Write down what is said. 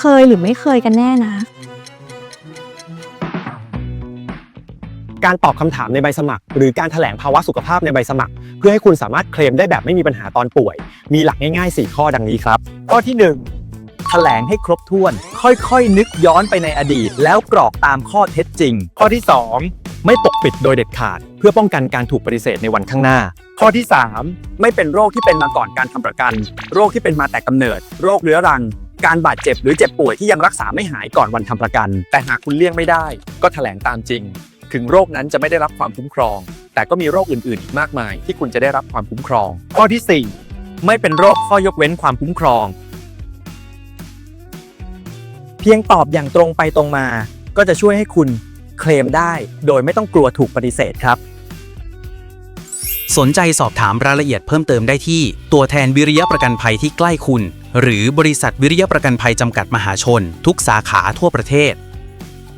เคยหรือไม่เคยกันแน่นะ การตอบคำถามในใบสมัคร หรือการแถลงภาวะสุขภาพในใบสมัคร เพื่อให้คุณสามารถเคลมได้แบบไม่มีปัญหาตอนป่วย มีหลักง่ายๆ 4 ข้อดังนี้ครับ ข้อที่ 1 แถลงให้ครบถ้วน ค่อยๆ นึกย้อนไปในอดีต แล้วกรอกตามข้อเท็จจริง ข้อที่ 2 ไม่ปกปิดโดยเด็ดขาด เพื่อป้องกันการถูกปฏิเสธในวันข้างหน้า ข้อที่ 3 ไม่เป็นโรคที่เป็นมาก่อนการทำประกัน โรคที่เป็นมาแต่กำเนิด โรคเรื้อรัง การบาดเจ็บหรือเจ็บป่วยที่ยังรักษาไม่หายก่อนวันทำประกัน แต่หากคุณเลี่ยงไม่ได้ ก็แถลงตามจริง ถึงโรคนั้นจะไม่ได้รับความคุ้มครอง แต่ก็มีโรคอื่นๆอีกมากมาย ที่คุณจะได้รับความคุ้มครอง ข้อที่ 4 ไม่เป็นโรคข้อยกเว้นความคุ้มครอง เพียงตอบอย่างตรงไปตรงมา ก็จะช่วยให้คุณเคลมได้ โดยไม่ต้องกลัวถูกปฏิเสธครับสนใจสอบถามรายละเอียดเพิ่มเติมได้ที่ตัวแทนวิริยะประกันภัยที่ใกล้คุณ หรือบริษัทวิริยะประกันภัยจำกัดมหาชน ทุกสาขาทั่วประเทศ